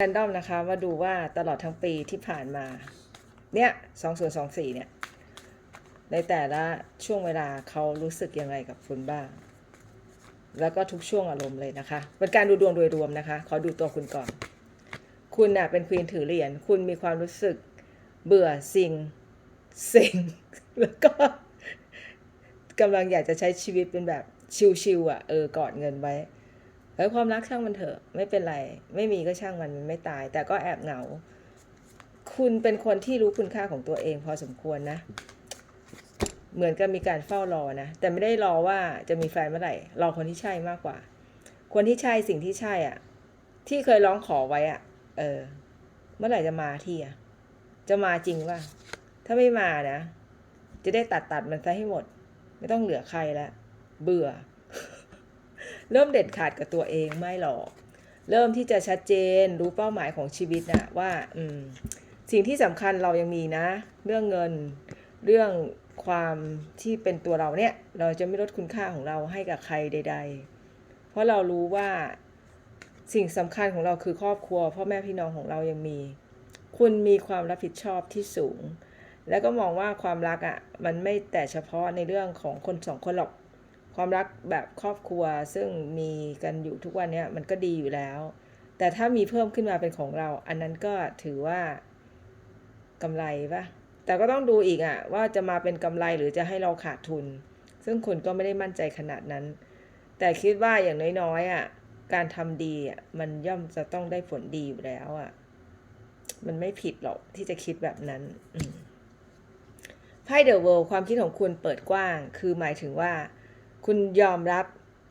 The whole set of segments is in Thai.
แรนดอมนะคะ มาดูว่าตลอดทั้งปีที่ผ่านมา เนี่ยสองศูนย์สองสี่เนี่ย ในแต่ละช่วงเวลาเขารู้สึกยังไงกับคุณบ้าง แล้วก็ทุกช่วงอารมณ์เลยนะคะ เป็นการดูดวงโดยรวมนะคะ ขอดูตัวคุณก่อน คุณน่ะเป็นควีนถือเหรียญ คุณมีความรู้สึกเบื่อสิ่งสิ่ง แล้วก็กำลังอยากจะใช้ชีวิตเป็นแบบชิวๆอะ เออกอดเงินไว้ เฮ้ยความรักช่างมันเถอะ ไม่เป็นไร ไม่มีก็ช่างมันมันไม่ตาย แต่ก็แอบเหงา คุณเป็นคนที่รู้คุณค่าของตัวเองพอสมควรนะ เหมือนกับมีการเฝ้ารอนะ แต่ไม่ได้รอว่าจะมีแฟนเมื่อไหร่ รอคนที่ใช่มากกว่า คนที่ใช่สิ่งที่ใช่อะ ที่เคยร้องขอไว้อะ เออ เมื่อไหร่จะมาที่อะ จะมาจริงว่าถ้าไม่มานะ จะได้ตัดตัดมันซะให้หมด ไม่ต้องเหลือใครแล้วเบื่อ เริ่มเด็ดขาดกับตัวเองไม่หรอก เริ่มที่จะชัดเจนรู้เป้าหมายของชีวิตนะว่าอืมสิ่งที่สำคัญเรายังมีนะ เรื่องเงินเรื่องความที่เป็นตัวเราเนี่ย เราจะไม่ลดคุณค่าของเราให้กับใครใด ๆ เพราะเรารู้ว่าสิ่งสำคัญของเราคือครอบครัวพ่อแม่พี่น้องของเรายังมี คุณมีความรับผิดชอบที่สูง แล้วก็มองว่าความรักอะ่ะมันไม่แต่เฉพาะในเรื่องของคนสองคนหรอก ความรักแบบครอบครัวซึ่งมีกันอยู่ทุกวันนี้มันก็ดีอยู่แล้ว แต่ถ้ามีเพิ่มขึ้นมาเป็นของเรา อันนั้นก็ถือว่ากำไรปะแต่ก็ต้องดูอีกอะว่าจะมาเป็นกำไรหรือจะให้เราขาดทุน ซึ่งคุณก็ไม่ได้มั่นใจขนาดนั้น แต่คิดว่าอย่างน้อยๆอะการทำดีอะมันย่อมจะต้องได้ผลดีอยู่แล้วอะมันไม่ผิดหรอกที่จะคิดแบบนั้นไพ่เดอะเวิลด์ความคิดของคุณเปิดกว้าง คือหมายถึงว่า คุณยอมรับ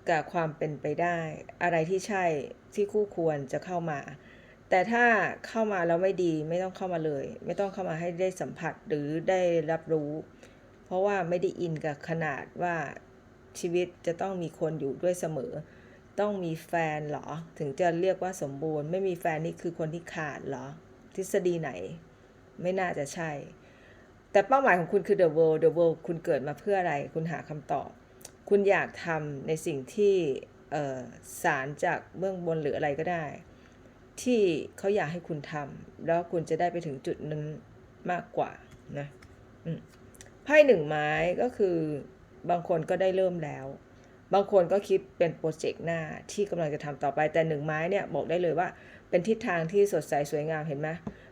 กับความเป็นไปได้ อะไรที่ใช่ที่คู่ควรจะเข้ามา แต่ถ้าเข้ามาแล้วไม่ดีไม่ต้องเข้ามาเลย ไม่ต้องเข้ามาให้ได้สัมผัสหรือได้รับรู้ เพราะว่าไม่ได้อินกับขนาดว่าชีวิตจะต้องมีคนอยู่ด้วยเสมอ ต้องมีแฟนเหรอ ถึงจะเรียกว่าสมบูรณ์ ไม่มีแฟนนี่คือคนที่ขาดเหรอ ทฤษฎีไหน ไม่น่าจะใช่ แต่เป้าหมายของคุณคือ the world the world คุณเกิดมาเพื่ออะไร คุณหาคำตอบ คุณอยากทำในสิ่งที่สารจากเบื้องบนหรืออะไรก็ได้ ที่เขาอยากให้คุณทำแล้วคุณจะได้ไปถึงจุดนั้นมากกว่านะไพ่หนึ่งไม้ก็คือบางคนก็ได้เริ่มแล้ว บางคนก็คิดเป็นโปรเจกต์หน้าที่กำลังจะทำต่อไปแต่หนึ่งไม้เนี่ยบอกได้เลยว่า เป็นทิศทางที่สดใสสวยงามเห็นไหม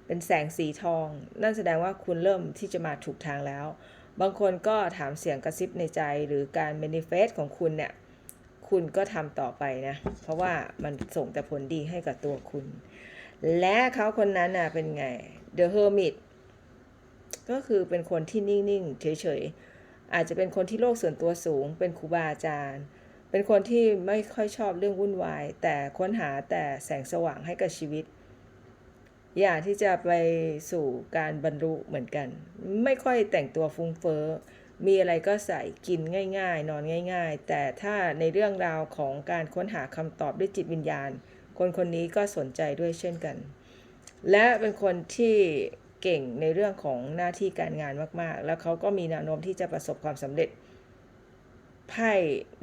เป็นแสงสีทอง นั่นแสดงว่าคุณเริ่มที่จะมาถูกทางแล้ว บางคนก็ถามเสียงกระซิบในใจหรือการ manifest ของคุณเนี่ย คุณก็ทำต่อไปนะ เพราะว่ามันส่งแต่ผลดีให้กับตัวคุณ และเขาคนนั้นน่ะเป็นไง The Hermit ก็คือเป็นคนที่นิ่ง ๆ เฉย ๆ อาจจะเป็นคนที่โลกส่วนตัวสูง เป็นครูบาอาจารย์ เป็นคนที่ไม่ค่อยชอบเรื่องวุ่นวาย แต่ค้นหาแต่แสงสว่างให้กับชีวิต อยากที่จะไปสู่การบรรลุเหมือนกัน ไม่ค่อยแต่งตัวฟุ้งเฟ้อ มีอะไรก็ใส่กินง่าย ๆ นอนง่าย ๆ แต่ถ้าในเรื่องราวของการค้นหาคำตอบด้วยจิตวิญญาณ คนคนนี้ก็สนใจด้วยเช่นกัน และเป็นคนที่เก่งในเรื่องของหน้าที่การงานมากๆ แล้วเขาก็มีแนวโน้มที่จะประสบความสำเร็จ ไพ่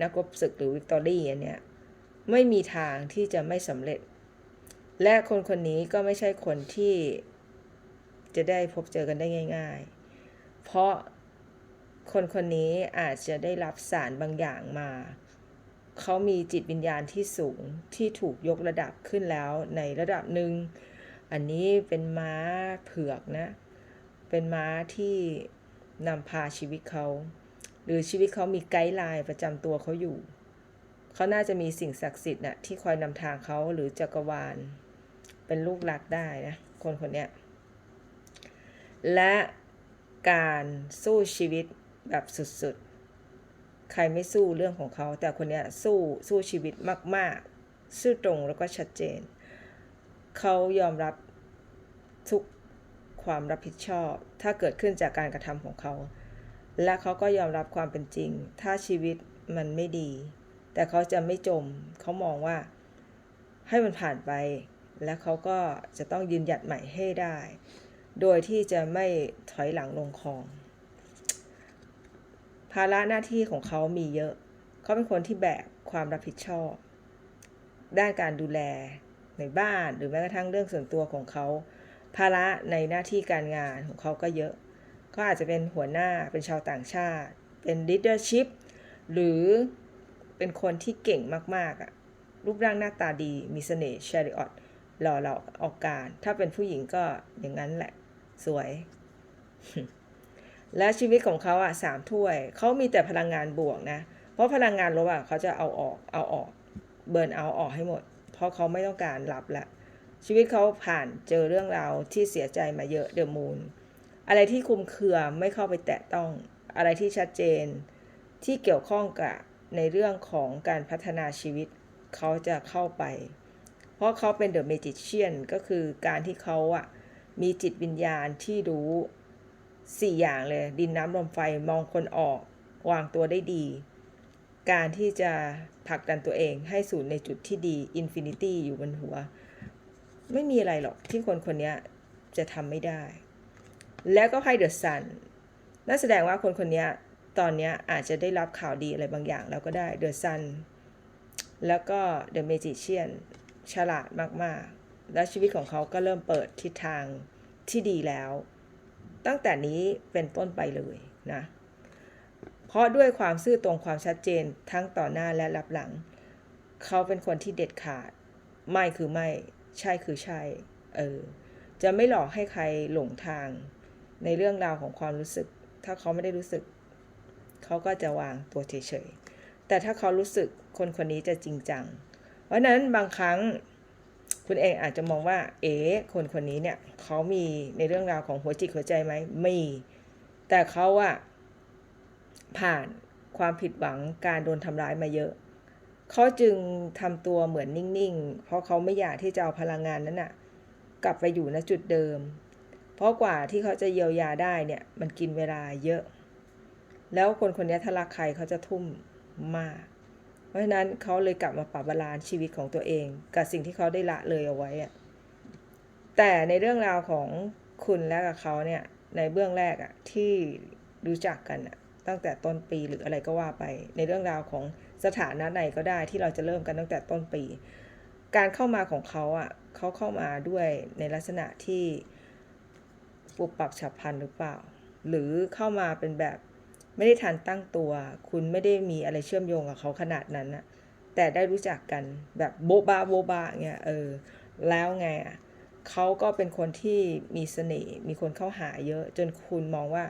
นักรบศึกหรือวิกตอรี่อันเนี้ยไม่มีทางที่จะไม่สำเร็จ และคนคนนี้ก็ไม่ใช่คนที่จะได้พบเจอกันได้ง่าย ๆ เพราะคนคนนี้อาจจะได้รับสารบางอย่างมา เขามีจิตวิญญาณที่สูงที่ถูกยกระดับขึ้นแล้วในระดับหนึ่ง อันนี้เป็นม้าเผือกนะ เป็นม้าที่นำพาชีวิตเขา หรือชีวิตเขามีไกด์ไลน์ประจำตัวเขาอยู่ เขาน่าจะมีสิ่งศักดิ์สิทธิ์น่ะที่คอยนำทางเขาหรือจักรวาล เป็นลูกหลักได้นะคนคนนี้และการสู้ชีวิตแบบสุดๆ ใครไม่สู้เรื่องของเขา แต่คนนี้สู้สู้ชีวิตมากๆ ซื่อตรงแล้วก็ชัดเจน เขายอมรับทุกความรับผิดชอบ ถ้าเกิดขึ้นจากการกระทำของเขา และเขาก็ยอมรับความเป็นจริง ถ้าชีวิตมันไม่ดี แต่เขาจะไม่จม เขามองว่าให้มันผ่านไป และเขาก็จะต้องยืนหยัดใหม่ให้ได้ โดยที่จะไม่ถอยหลังลงคลอง ภาระหน้าที่ของเขามีเยอะ เขาเป็นคนที่แบกความรับผิดชอบ ด้านการดูแลในบ้านหรือแม้กระทั่งเรื่องส่วนตัวของเขา ภาระในหน้าที่การงานของเขาก็เยอะ ก็อาจจะเป็นหัวหน้าเป็นชาวต่างชาติ เป็น leadership หรือเป็นคนที่เก่งมาก ๆอะรูปร่างหน้าตาดีมีเสน่ห์ chariot หล่อเราออกการ ถ้าเป็นผู้หญิงก็อย่างนั้นแหละ สวย และชีวิตของเขาอะสามถ้วย เขามีแต่พลังงานบวกนะ เพราะพลังงานลบอะเขาจะเอาออก เอาออก เบิร์นเอาออกให้หมด เพราะเขาไม่ต้องการรับละ ชีวิตเขาผ่านเจอเรื่องราวที่เสียใจมาเยอะเดอะมูน อะไรที่คุมเครือไม่เข้าไปแตะต้อง อะไรที่ชัดเจน ที่เกี่ยวข้องกับในเรื่องของการพัฒนาชีวิต เขาจะเข้าไป เพราะเขาเป็นเดอะเมจิเชียนก็คือการที่เขาอะมีจิตวิญญาณที่รู้สี่อย่างเลย ดินน้ำลมไฟมองคนออก วางตัวได้ดี การที่จะผลักดันตัวเองให้สู่ในจุดที่ดีอินฟินิตี้อยู่บนหัว ไม่มีอะไรหรอกที่คนคนนี้จะทำไม่ได้ แล้วก็ไพ่เดอะซันนั่นแสดงว่าคนคนนี้ตอนนี้อาจจะได้รับข่าวดีอะไรบางอย่างแล้วก็ได้เดอะซันแล้วก็เดอะเมจิเชียน ฉลาดมากๆ และชีวิตของเขาก็เริ่มเปิดทิศทางที่ดีแล้ว ตั้งแต่นี้เป็นต้นไปเลยนะ เพราะด้วยความซื่อตรงความชัดเจนทั้งต่อหน้าและรับหลัง เขาเป็นคนที่เด็ดขาด ไม่คือไม่ ใช่คือใช่ เออ จะไม่หลอกให้ใครหลงทาง ในเรื่องราวของความรู้สึก ถ้าเขาไม่ได้รู้สึก เขาก็จะวางตัวเฉยๆ แต่ถ้าเขารู้สึกคนคนนี้จะจริงจัง เพราะนั้นบางครั้งคุณเองอาจจะมองว่า เอ๋คนคนนี้เนี่ยเขามีในเรื่องราวของหัวจิตหัวใจไหมมี แต่เขาอะผ่านความผิดหวังการโดนทำร้ายมาเยอะ เขาจึงทำตัวเหมือนนิ่งๆ เพราะเขาไม่อยากที่จะเอาพลังงานนั้นอะกลับไปอยู่ณจุดเดิม เพราะกว่าที่เขาจะเยียวยาได้เนี่ยมันกินเวลาเยอะ แล้วคนคนนี้ถ้ารักใครเขาจะทุ่มมาก ราะฉะนั้นเขาเลยกลับมาปรับบาลานซ์ชีวิตของตัวเอง กับสิ่งที่เขาได้ละเลยเอาไว้อะแต่ในเรื่องราวของคุณและกับเขาเนี่ยในเบื้องแรกอะที่รู้จักกันอะตั้งแต่ต้นปีหรืออะไรก็ว่าไป ในเรื่องราวของสถานะไหนก็ได้ที่เราจะเริ่มกันตั้งแต่ต้นปี การเข้ามาของเขาอะเขาเข้ามาด้วยในลักษณะที่ปุบปับฉับพลันหรือเปล่า หรือเข้ามาเป็นแบบ ไม่ได้ทันตั้งตัว คุณไม่ได้มีอะไรเชื่อมโยงกับเขาขนาดนั้นอะแต่ได้รู้จักกันแบบโบบาโบบาเงี้ยเออแล้วไงอะเขาก็เป็นคนที่มีเสน่ห์มีคนเข้าหาเยอะ จนคุณมองว่า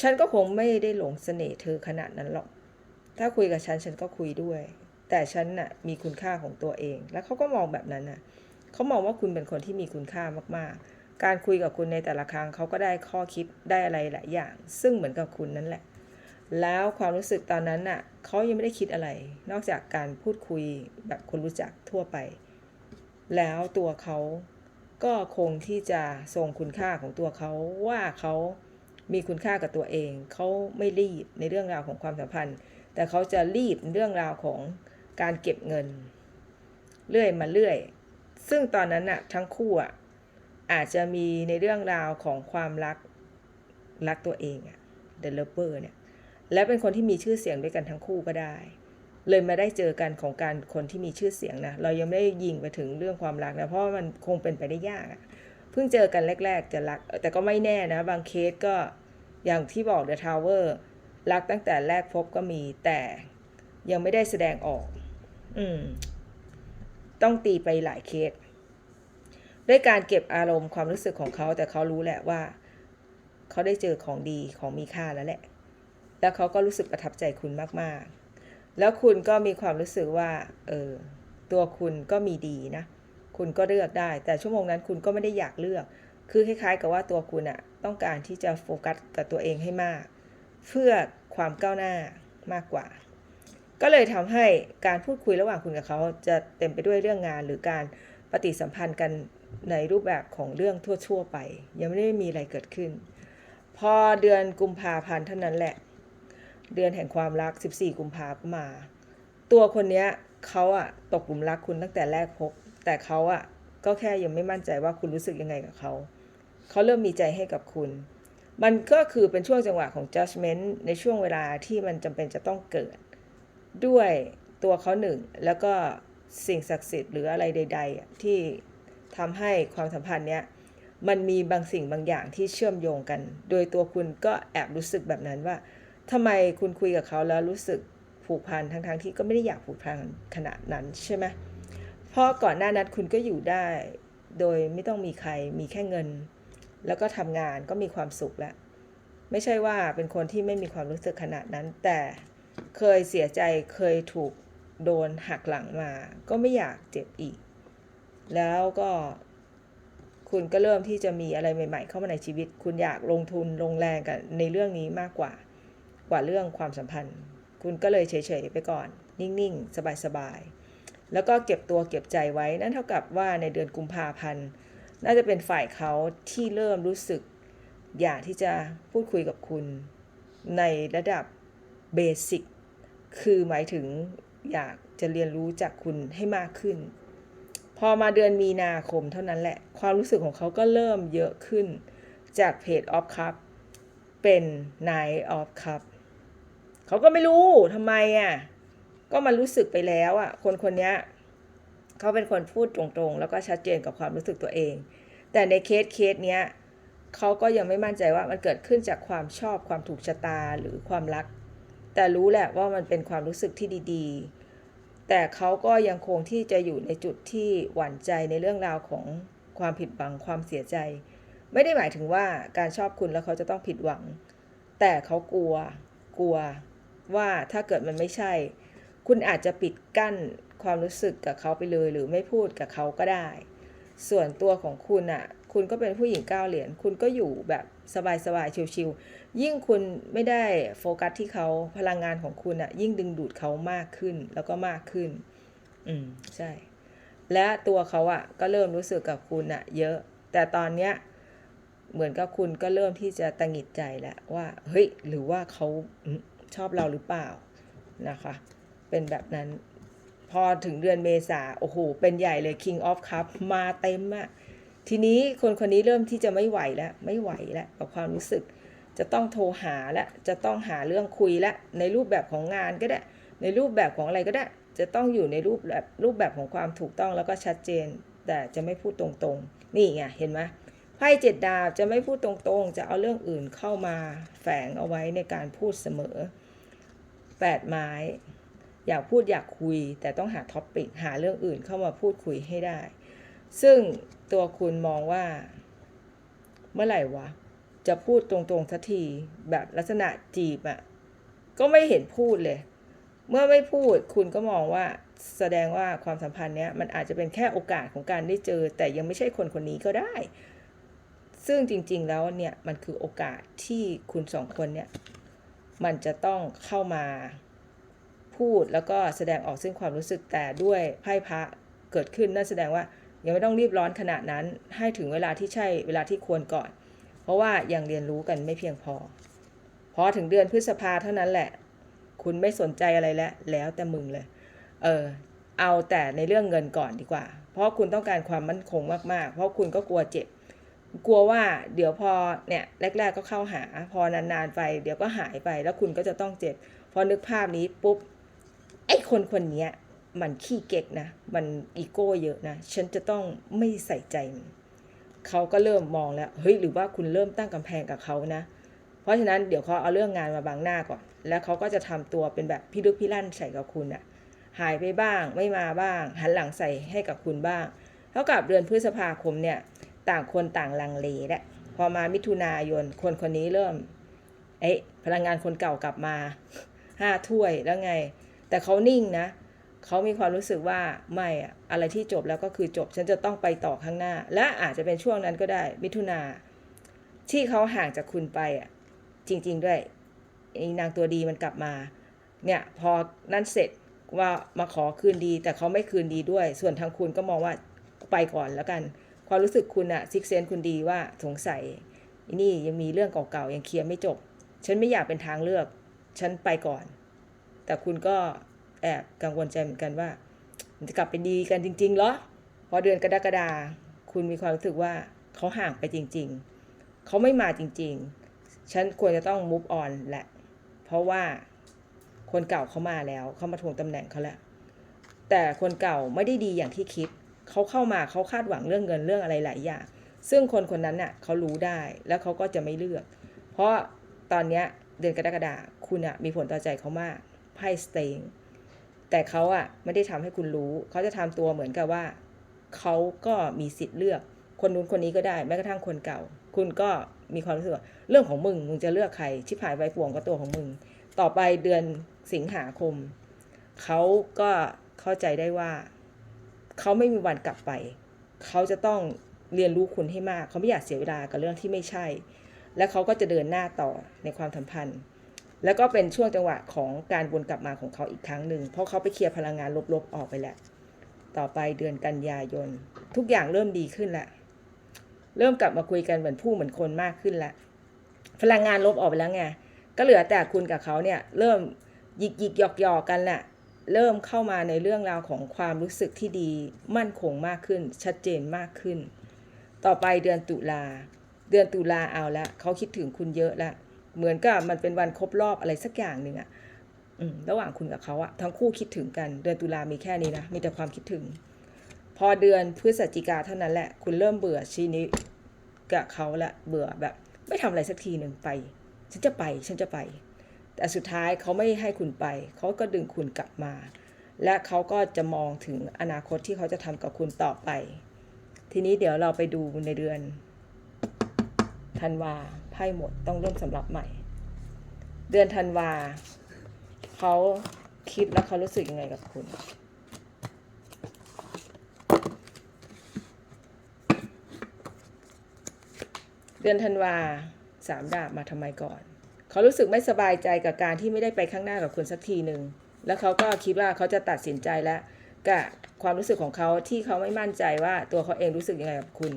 ฉันก็คงไม่ได้หลงเสน่ห์เธอขนาดนั้นหรอก ถ้าคุยกับฉันฉันก็คุยด้วย แต่ฉันน่ะมีคุณค่าของตัวเอง แล้วเขาก็มองแบบนั้นน่ะเขามองว่าคุณเป็นคนที่มีคุณค่ามากๆ การคุยกับคุณในแต่ละครั้งเขาก็ได้ข้อคิดได้อะไรหลายอย่าง ซึ่งเหมือนกับคุณนั่นแหละ แล้วความรู้สึกตอนนั้นน่ะเขายังไม่ได้คิดอะไร นอกจากการพูดคุยแบบคนรู้จักทั่วไป แล้วตัวเขาก็คงที่จะทรงคุณค่าของตัวเขาว่าเขามีคุณค่ากับตัวเอง เขาไม่รีบในเรื่องราวของความสัมพันธ์ แต่เขาจะรีบเรื่องราวของการเก็บเงิน เรื่อยมาเรื่อย ซึ่งตอนนั้นน่ะทั้งคู่อะอาจจะมีในเรื่องราวของความรักรักตัวเองอะ The Lover เนี่ย และเป็นคนที่มีชื่อเสียงด้วยกันทั้งคู่ก็ได้ เลยมาได้เจอกันของการคนที่มีชื่อเสียงนะเรายังไม่ได้ยิงไปถึงเรื่องความรักนะเพราะมันคงเป็นไปได้ยากอะเพิ่งเจอกันแรก ๆ จะรัก แต่ก็ไม่แน่นะ บางเคสก็อย่างที่บอก The Tower รักตั้งแต่แรกพบก็มีแต่ยังไม่ได้แสดงออก อืม ต้องตีไปหลายเคส ด้วยการเก็บอารมณ์ความรู้สึกของเขา แต่เขารู้แหละว่า เขาได้เจอของดีของมีค่าแล้วแหละ แล้วเขาก็รู้สึกประทับใจคุณมากๆ แล้วคุณก็มีความรู้สึกว่าเออตัวคุณก็มีดีนะ คุณก็เลือกได้ แต่ชั่วโมงนั้นคุณก็ไม่ได้อยากเลือก คือคล้ายๆ กับว่าตัวคุณอะต้องการที่จะโฟกัสกับตัวเองให้มาก เพื่อความก้าวหน้ามากกว่า ก็เลยทำให้การพูดคุยระหว่างคุณกับเขาจะเต็มไปด้วยเรื่องงาน หรือการปฏิสัมพันธ์กันในรูปแบบของเรื่องทั่วๆไป ยังไม่ได้มีอะไรเกิดขึ้น พอเดือนกุมภาพันธ์เท่านั้นแหละ เดือนแห่งความรัก 14 กุมภาก็มา ตัวคนเนี้ยเขาอะตกหลุมรักคุณตั้งแต่แรกพบ แต่เขาอะก็แค่ยังไม่มั่นใจว่าคุณรู้สึกยังไงกับเขา เขาเริ่มมีใจให้กับคุณ มันก็คือเป็นช่วงจังหวะของ judgment ในช่วงเวลาที่มันจำเป็นจะต้องเกิด ด้วยตัวเขาหนึ่ง แล้วก็สิ่งศักดิ์สิทธิ์หรืออะไรใด ๆ ที่ทำให้ความสัมพันธ์เนี้ยมันมีบางสิ่งบางอย่างที่เชื่อมโยงกัน โดยตัวคุณก็แอบรู้สึกแบบนั้นว่า ทำไมคุณคุยกับเขาแล้วรู้สึกผูกพันทั้งๆที่ก็ไม่ได้อยากผูกพันขนาดนั้นใช่ไหมเพราะก่อนหน้านั้นคุณก็อยู่ได้ โดยไม่ต้องมีใครมีแค่เงิน แล้วก็ทำงานก็มีความสุขแล้ว ไม่ใช่ว่าเป็นคนที่ไม่มีความรู้สึกขนาดนั้น แต่เคยเสียใจเคยถูกโดนหักหลังมา ก็ไม่อยากเจ็บอีก แล้วก็คุณก็เริ่มที่จะมีอะไรใหม่ ๆ เข้ามาในชีวิต คุณอยากลงทุนลงแรงกับในเรื่องนี้มากกว่า กว่าเรื่องความสัมพันธ์ คุณก็เลยเฉยๆไปก่อน นิ่งๆ สบายๆ แล้วก็เก็บตัวเก็บใจไว้นั่นเท่ากับว่าในเดือนกุมภาพันธ์ น่าจะเป็นฝ่ายเขาที่เริ่มรู้สึก อยากที่จะพูดคุยกับคุณ ในระดับเบสิกคือหมายถึงอยากจะเรียนรู้จากคุณให้มากขึ้น พอมาเดือนมีนาคมเท่านั้นแหละ ความรู้สึกของเขาก็เริ่มเยอะขึ้นจากเพจ of cup เป็น night of cup เขาก็ไม่รู้ทำไมอะ ก็มันรู้สึกไปแล้วอะ คนคนนี้เขาเป็นคนพูดตรงๆ แล้วก็ชัดเจนกับความรู้สึกตัวเอง แต่ในเคสเคสเนี้ยเขาก็ยังไม่มั่นใจว่ามันเกิดขึ้นจากความชอบความถูกชะตาหรือความรัก แต่รู้แหละว่ามันเป็นความรู้สึกที่ดีๆ แต่เขาก็ยังคงที่จะอยู่ในจุดที่หวั่นใจในเรื่องราวของความผิดหวังความเสียใจ ไม่ได้หมายถึงว่าการชอบคุณแล้วเขาจะต้องผิดหวัง แต่เขากลัว กลัว ว่าถ้าเกิดมันไม่ใช่ คุณอาจจะปิดกั้นความรู้สึกกับเขาไปเลย หรือไม่พูดกับเขาก็ได้ ส่วนตัวของคุณอะ คุณก็เป็นผู้หญิงก้าวเหรียญคุณก็อยู่แบบสบายๆชิวๆยิ่งคุณไม่ได้โฟกัสที่เขาพลังงานของคุณอะ ยิ่งดึงดูดเขามากขึ้นแล้วก็มากขึ้น อืมใช่ และตัวเขาอะ ก็เริ่มรู้สึกกับคุณอะ เยอะ แต่ตอนเนี้ยเหมือนกับคุณก็เริ่มที่จะตังหิดใจแล้วว่า เฮ้ย หรือว่าเขา ชอบเราหรือเปล่านะคะ เป็นแบบนั้นพอถึงเดือนเมษาโอ้โห เป็นใหญ่เลย King of Cup มาเต็มอะทีนี้คนคนนี้เริ่มที่จะไม่ไหวแล้ว ไม่ไหวแล้วกับความรู้สึก จะต้องโทรหาและจะต้องหาเรื่องคุยและในรูปแบบของงานก็ได้ ในรูปแบบของอะไรก็ได้ จะต้องอยู่ในรูปแบบรูปแบบของความถูกต้องแล้วก็ชัดเจน แต่จะไม่พูดตรงๆ นี่ไงเห็นไหม ไพ่เจ็ดดาบจะไม่พูดตรงๆ จะเอาเรื่องอื่นเข้ามาแฝงเอาไว้ในการพูดเสมอแปดไม้ อยากพูดอยากคุย แต่ต้องหาท็อปปิกหาเรื่องอื่นเข้ามาพูดคุยให้ได้ ซึ่งตัวคุณมองว่า เมื่อไหร่วะ จะพูดตรงๆสักทีแบบลักษณะจีบอะ่ะก็ไม่เห็นพูดเลย เมื่อไม่พูดคุณก็มองว่าแสดงว่าความสัมพันธ์เนี้ยมันอาจจะเป็นแค่โอกาสของการได้เจอ แต่ยังไม่ใช่คนคนนี้ก็ได้ ซึ่งจริง ๆ แล้วเนี่ยมันคือโอกาสที่คุณสองคนเนี่ยมันจะต้องเข้ามาพูดแล้วก็แสดงออกซึ่งความรู้สึกแต่ด้วยไพ่พระเกิดขึ้นนั่นแสดงว่ายังไม่ต้องรีบร้อนขนาดนั้น ให้ถึงเวลาที่ใช่เวลาที่ควรก่อน เพราะว่ายังเรียนรู้กันไม่เพียงพอ พอถึงเดือนพฤษภาเท่านั้นแหละ คุณไม่สนใจอะไรแล้วแล้วแต่มึงเลย เออเอาแต่ในเรื่องเงินก่อนดีกว่า เพราะคุณต้องการความมั่นคงมากๆ เพราะคุณก็กลัวเจ็บ กลัวว่าเดี๋ยวพอเนี่ยแรก ๆ ก็เข้าหา พอนานๆไป เดี๋ยวก็หายไปแล้วคุณก็จะต้องเจ็บ พอนึกภาพนี้ปุ๊บไอ้คนคนนี้มันขี้เก๊กนะ มันอีโก้เยอะนะ ฉันจะต้องไม่ใส่ใจมันเขาก็เริ่มมองแล้วเฮ้ยหรือว่าคุณเริ่มตั้งกำแพงกับเขานะ เพราะฉะนั้นเดี๋ยวเขาเอาเรื่องงานมาบังหน้าก่อน แล้วเขาก็จะทำตัวเป็นแบบพี่ลึกพี่ลั่นใส่กับคุณอะหายไปบ้างไม่มาบ้าง หันหลังใส่ให้กับคุณบ้าง เท่ากับเดือนพฤษภาคมเนี่ย ต่างคนต่างลังเลแหละพอมามิถุนายน คนคนนี้เริ่ม เอ๊ะ พลังงานคนเก่ากลับมาห้าถ้วยแล้วไง แต่เขานิ่งนะเขามีความรู้สึกว่าไม่อะอะไรที่จบแล้วก็คือจบ ฉันจะต้องไปต่อข้างหน้า และอาจจะเป็นช่วงนั้นก็ได้ มิถุนาที่เขาห่างจากคุณไปอะ จริง ๆ ด้วยนางตัวดีมันกลับมา เนี่ยพอนั่นเสร็จว่ามาขอคืนดี แต่เขาไม่คืนดีด้วย ส่วนทางคุณก็มองว่าไปก่อนแล้วกัน ความรู้สึกคุณอะซิกเซนคุณดีว่าสงสัยนี่ยังมีเรื่องเก่าๆยังเคลียร์ไม่จบ ฉันไม่อยากเป็นทางเลือก ฉันไปก่อน แต่คุณก็แอบกังวลใจเหมือนกันว่า มันจะกลับไปดีกันจริงๆเหรอพอเดือนกรกฎาคุณมีความรู้สึกว่าเขาห่างไปจริง ๆ เขาไม่มาจริง ๆ ฉันควรจะต้อง move on แหละ เพราะว่าคนเก่าเขามาแล้ว เขามาทวงตำแหน่งเขาแล้ว แต่คนเก่าไม่ได้ดีอย่างที่คิด เขาเข้ามาเขาคาดหวังเรื่องเงินเรื่องอะไรหลายอย่าง ซึ่งคนคนนั้นน่ะเขารู้ได้แล้วเขาก็จะไม่เลือก เพราะตอนเนี้ยเดือนกรกฎาคุณอะมีผลต่อใจเขามากไพ่สเตงแต่เขาอะไม่ได้ทำให้คุณรู้ เขาจะทำตัวเหมือนกับว่าเขาก็มีสิทธิ์เลือก คนนู้นคนนี้ก็ได้แม้กระทั่งคนเก่า คุณก็มีความรู้สึกว่าเรื่องของมึงมึงจะเลือกใครชิบหายไวป่วงก็ตัวของมึง ต่อไปเดือนสิงหาคมเขาก็เข้าใจได้ว่า เขาไม่มีวันกลับไป เขาจะต้องเรียนรู้คุณให้มาก เขาไม่อยากเสียเวลากับเรื่องที่ไม่ใช่ และเขาก็จะเดินหน้าต่อในความสัมพันธ์ แล้วก็เป็นช่วงจังหวะของการวนกลับมาของเขาอีกครั้งหนึ่ง เพราะเขาไปเคลียร์พลังงานลบๆออกไปแล้ว ต่อไปเดือนกันยายน ทุกอย่างเริ่มดีขึ้นแล้วเริ่มกลับมาคุยกันเหมือนผู้เหมือนคนมากขึ้นล้วพลังงานลบออกไปแล้วไง ก็เหลือแต่คุณกับเขาเนี่ยเริ่มหยิกหยิกหยอกหยอกกันแหละ เริ่มเข้ามาในเรื่องราวของความรู้สึกที่ดีมั่นคงมากขึ้น ชัดเจนมากขึ้น ต่อไปเดือนตุลา เดือนตุลาเอาละเขาคิดถึงคุณเยอะละ เหมือนกับมันเป็นวันครบรอบอะไรสักอย่างหนึ่งอะระหว่างคุณกับเขาอะทั้งคู่คิดถึงกัน เดือนตุลามีแค่นี้นะ มีแต่ความคิดถึง พอเดือนพฤศจิกาเท่านั้นแหละ คุณเริ่มเบื่อชีนิกับเขาละ เบื่อแบบ ไม่ทำอะไรสักทีหนึ่งไป ฉันจะไป ฉันจะไป แต่สุดท้ายเขาไม่ให้คุณไป เขาก็ดึงคุณกลับมา และเขาก็จะมองถึงอนาคตที่เขาจะทำกับคุณต่อไป ทีนี้เดี๋ยวเราไปดูในเดือนธันวาไพ่หมดต้องเริ่มสำหรับใหม่ เดือนธันวาเขาคิดแล้วเขารู้สึกยังไงกับคุณเดือนธันวาสามดาบมาทำไมก่อน เขารู้สึกไม่สบายใจกับการที่ไม่ได้ไปข้างหน้ากับคุณสักทีหนึ่งแล้วเขาก็คิดว่าเขาจะตัดสินใจแล้วกับความรู้สึกของเขาที่เขาไม่มั่นใจว่าตัวเขาเองรู้สึกยังไงกับคุณ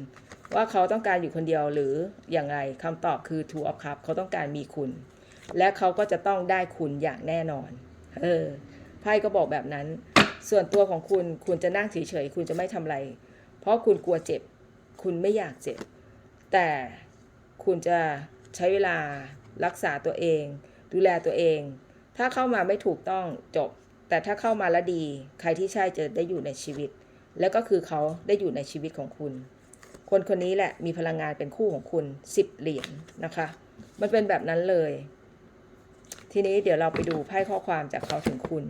ว่าเขาต้องการอยู่คนเดียวหรืออย่างไรคำตอบคือ two of cups เขาต้องการมีคุณ และเขาก็จะต้องได้คุณอย่างแน่นอน เออไพ่ก็บอกแบบนั้น ส่วนตัวของคุณคุณจะนั่งเฉยๆคุณจะไม่ทำอะไร เพราะคุณกลัวเจ็บ คุณไม่อยากเจ็บ แต่คุณจะใช้เวลา รักษาตัวเอง ดูแลตัวเอง ถ้าเข้ามาไม่ถูกต้องจบ แต่ถ้าเข้ามาแล้วดี ใครที่ใช่จะได้อยู่ในชีวิต แล้วก็คือเขาได้อยู่ในชีวิตของคุณ คนคนนี้แหละมีพลังงานเป็นคู่ของคุณสิบเหรียญนะคะ มันเป็นแบบนั้นเลย ทีนี้เดี๋ยวเราไปดูไพ่ข้อความจากเขาถึงคุณ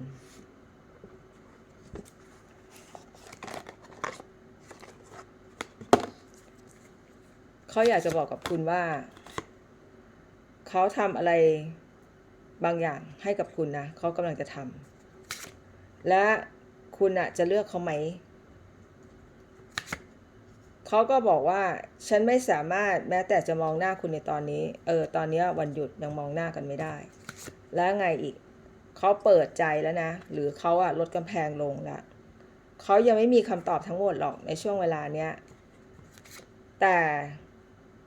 เขาอยากจะบอกกับคุณว่า เขาทำอะไรบางอย่างให้กับคุณนะเขากำลังจะทำและคุณอะจะเลือกเขาไหมเขาก็บอกว่าฉันไม่สามารถแม้แต่จะมองหน้าคุณในตอนนี้ เออ ตอนนี้วันหยุดยังมองหน้ากันไม่ได้ แล้วไงอีกเขาเปิดใจแล้วนะ หรือเขาอะลดกำแพงลงแล้วเขายังไม่มีคำตอบทั้งหมดหรอกในช่วงเวลาเนี้ยแต่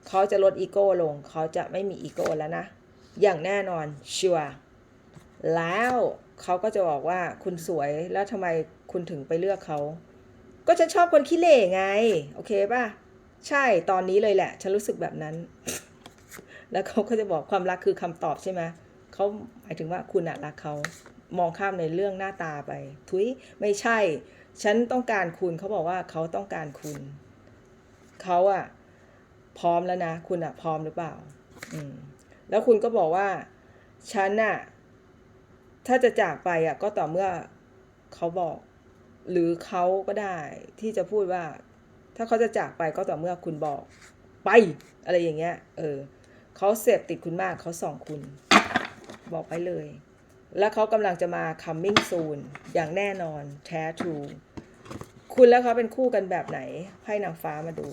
เขาจะลดอีโก้ลง เขาจะไม่มีอีโก้แล้วนะ อย่างแน่นอนชัวร์แล้วเขาก็จะบอกว่าคุณสวยแล้วทำไมคุณถึงไปเลือกเขา ก็ฉันชอบคนขี้เหร่ไง โอเคป่ะ ใช่ตอนนี้เลยแหละ ฉันรู้สึกแบบนั้น แล้วเขาก็จะบอกความรักคือคำตอบใช่ไหมเขาหมายถึงว่าคุณอะรักเขามองข้ามในเรื่องหน้าตาไป ทุยไม่ใช่ ฉันต้องการคุณเขาบอกว่าเขาต้องการคุณ เขาอะ พร้อมแล้วนะ คุณอะพร้อมหรือเปล่า อืม แล้วคุณก็บอกว่า ฉันน่ะถ้าจะจากไปอะก็ต่อเมื่อเขาบอก หรือเขาก็ได้ที่จะพูดว่า ถ้าเขาจะจากไปก็ต่อเมื่อคุณบอก ไป อะไรอย่างเงี้ย เออเขาเสพติดคุณมากเขาส่องคุณ บอกไปเลย แล้วเขากำลังจะมา coming soon อย่างแน่นอนแท้ทรูคุณแล้วเขาเป็นคู่กันแบบไหนให้นางฟ้ามาดู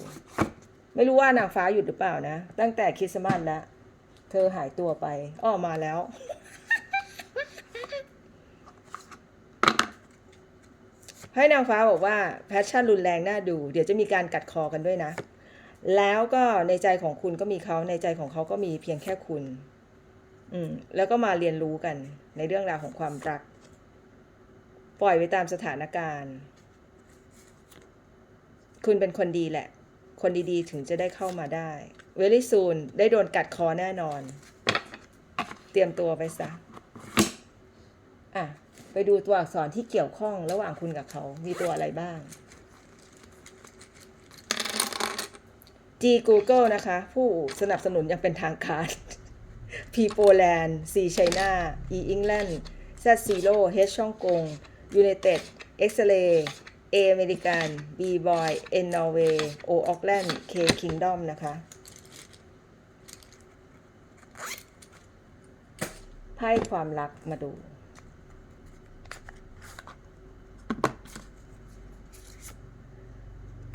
ไม่รู้ว่านางฟ้าหยุดหรือเปล่านะ ตั้งแต่คริสต์มาสแล้ว เธอหายตัวไปอ้อมาแล้ว ให้นางฟ้าบอกว่าแพชชั่นรุนแรงน่าดู เดี๋ยวจะมีการกัดคอกันด้วยนะ แล้วก็ในใจของคุณก็มีเขาในใจของเขาก็มีเพียงแค่คุณ อืมแล้วก็มาเรียนรู้กันในเรื่องราวของความรัก ปล่อยไปตามสถานการณ์ คุณเป็นคนดีแหละ คนดีๆ ถึงจะได้เข้ามาได้เวลี่ซูนได้โดนกัดคอแน่นอน เตรียมตัวไปซะ อะ ไปดูตัวอักษรที่เกี่ยวข้องระหว่างคุณกับเขา มีตัวอะไรบ้าง G Google นะคะ ผู้สนับสนุนยังเป็นทางการ P Poland C China E England Z Zero H ช่องกง United X-ray A American B Boy N Norway O Auckland K Kingdom นะคะไพ่ความรักมาดู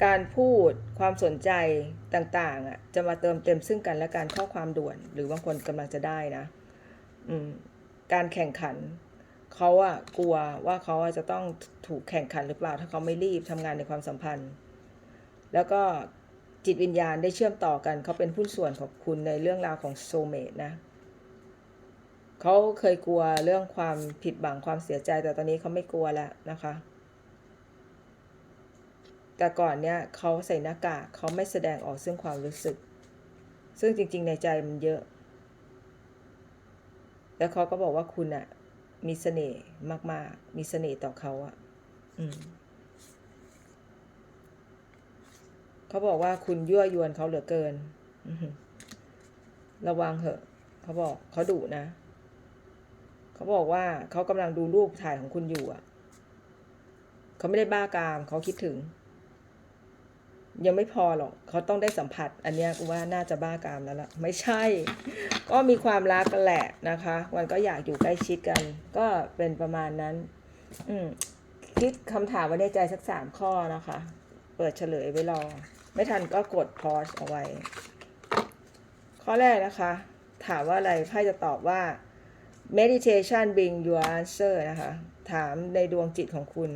การพูดความสนใจต่างๆอะจะมาเติมเต็มซึ่งกันและการข้อความด่วน หรือบางคนกำลังจะได้นะ การแข่งขัน เขาอะกลัวว่าเขาจะต้องถูกแข่งขันหรือเปล่า ถ้าเขาไม่รีบทำงานในความสัมพันธ์ แล้วก็จิตวิญญาณได้เชื่อมต่อกัน เขาเป็นหุ้นส่วนของคุณในเรื่องราวของโซเมตนะเขาเคยกลัวเรื่องความผิดหวังความเสียใจ แต่ตอนนี้เขาไม่กลัวแล้วนะคะ แต่ก่อนเนี้ยเขาใส่หน้ากากเขาไม่แสดงออกซึ่งความรู้สึก ซึ่งจริง ๆ ในใจมันเยอะ แล้วเขาก็บอกว่าคุณอะ มีเสน่ห์มาก ๆ มีเสน่ห์ต่อเขาอะอืมเขาบอกว่าคุณยั่วยวนเขาเหลือเกินระวังเหอะ เขาบอกเขาดุนะ เขาบอกว่าเขากำลังดูรูปถ่ายของคุณอยู่อะเขาไม่ได้บ้ากาม เขาคิดถึง ยังไม่พอหรอกเขาต้องได้สัมผัส อันนี้กูว่าน่าจะบ้ากามแล้วล่ะไม่ใช่ ก็มีความรักกันแหละนะคะมันก็อยากอยู่ใกล้ชิดกัน ก็เป็นประมาณนั้น อืมคิดคำถามไว้ในใจสักสามข้อนะคะ เปิดเฉลยไว้รอ ไม่ทันก็กดพอสเอาไว้ ข้อแรกนะคะ ถามว่าอะไรไพ่จะตอบว่า meditation bring your answer นะคะ ถามในดวงจิตของคุณ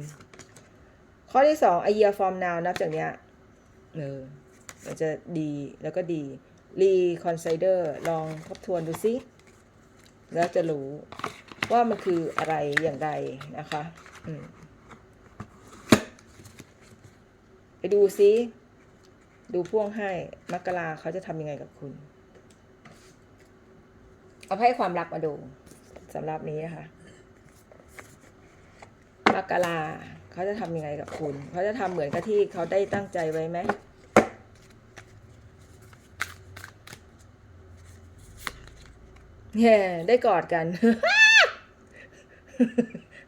ข้อที่สอง a year from now นับจากเนี้ย เออมันจะดีแล้วก็ดี reconsider ลองทบทวนดูซิแล้วจะรู้ว่ามันคืออะไรอย่างไรนะคะไปดูซิดูพ่วงให้มกราเขาจะทำยังไงกับคุณ เอาให้ความรักมาดูสำหรับนี้นะคะมกรา เขาจะทำยังไงกับคุณ เขาจะทำเหมือนกับที่เขาได้ตั้งใจไว้ไหมแย่ได้กอดกัน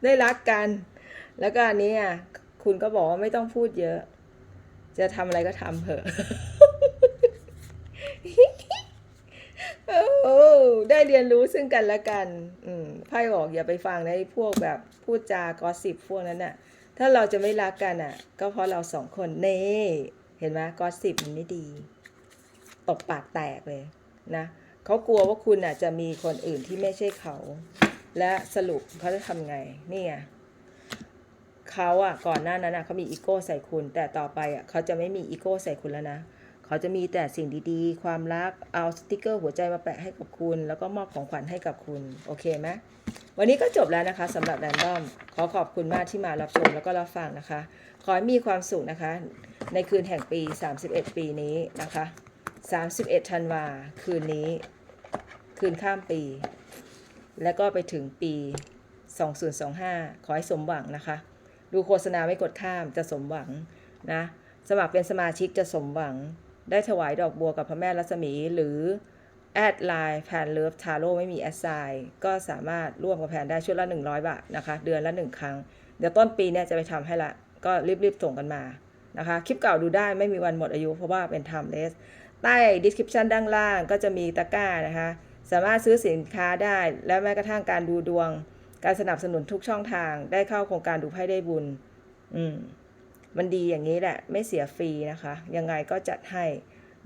ได้รักกัน แล้วก็อันนี้อะคุณก็บอกว่าไม่ต้องพูดเยอะ จะทำอะไรก็ทำเถอะโอ้ได้เรียนรู้ซึ่งกันและกัน อืมไพ่บอกอย่าไปฟังในพวกแบบพูดจากอสิบพวกนั้นน่ะ ถ้าเราจะไม่รักกันอะ ก็เพราะเราสองคนเน่เห็นไหมกอสิบมันไม่ดี ตบปากแตกเลยนะเขากลัวว่าคุณอะจะมีคนอื่นที่ไม่ใช่เขา และสรุปเขาจะทำไงนี่ไงเขาอะก่อนหน้านั้นอะเขามีอีโก้ใส่คุณ แต่ต่อไปอะเขาจะไม่มีอีโก้ใส่คุณแล้วนะเขาจะมีแต่สิ่งดีๆ ความรักเอาสติกเกอร์หัวใจมาแปะให้กับคุณ แล้วก็มอบของขวัญให้กับคุณ โอเคไหม วันนี้ก็จบแล้วนะคะสำหรับแรนดอม ขอขอบคุณมากที่มารับชมแล้วก็รับฟังนะคะ ขอให้มีความสุขนะคะ ในคืนแห่งปี 31 ปีนี้นะคะ 31ธันวาคืนนี้ คืนข้ามปี แล้วก็ไปถึงปี 2025 ขอให้สมหวังนะคะ ดูโฆษณาไม่กดข้ามจะสมหวังนะ สมัครเป็นสมาชิกจะสมหวัง ได้ถวายดอกบัวกับพระแม่รัศมีหรือ แอดไลน์แพนเลิฟทาโร่ไม่มีแอดไซน์ก็สามารถร่วมกับแพนได้ชุดละ 100 บาทนะคะ เดือนละ 1 ครั้ง เดี๋ยวต้นปีเนี่ยจะไปทำให้ละ ก็รีบๆส่งกันมานะคะ คลิปเก่าดูได้ไม่มีวันหมดอายุเพราะว่าเป็น timeless ใต้ description ด้านล่างก็จะมีตะกร้านะคะ สามารถซื้อสินค้าได้และแม้กระทั่งการดูดวง การสนับสนุนทุกช่องทาง ได้เข้าโครงการดูไพ่ได้บุญ อืมมันดีอย่างนี้แหละ ไม่เสียฟรีนะคะ ยังไงก็จัดให้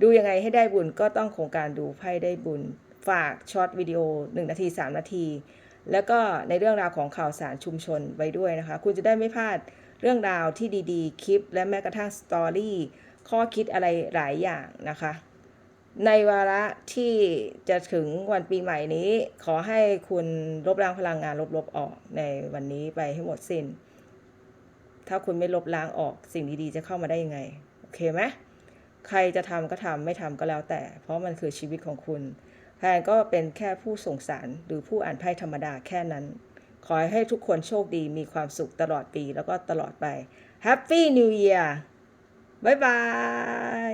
ดูยังไงให้ได้บุญก็ต้องโครงการดูไพ่ได้บุญ ฝากช็อตวิดีโอ 1 นาที 3 นาที แล้วก็ในเรื่องราวของข่าวสารชุมชนไว้ด้วยนะคะ คุณจะได้ไม่พลาดเรื่องราวที่ดีๆ คลิป และแม้กระทั่งสตอรี่ข้อคิดอะไรหลายอย่างนะคะ ในวาระที่จะถึงวันปีใหม่นี้ ขอให้คุณลบล้างพลังงานลบๆออกในวันนี้ไปให้หมดสิน้น ถ้าคุณไม่ลบล้างออกสิ่งดีๆ จะเข้ามาได้ยังไง โอเคไหม ใครจะทำก็ทำไม่ทำก็แล้วแต่ เพราะมันคือชีวิตของคุณแพนก็เป็นแค่ผู้ส่งสารหรือผู้อ่านไพ่ธรรมดาแค่นั้นขขอให้ทุกคนโชคดีมีความสุขตลอดปีแล้วก็ตลอดไป Happy New Year บ๊ายบาย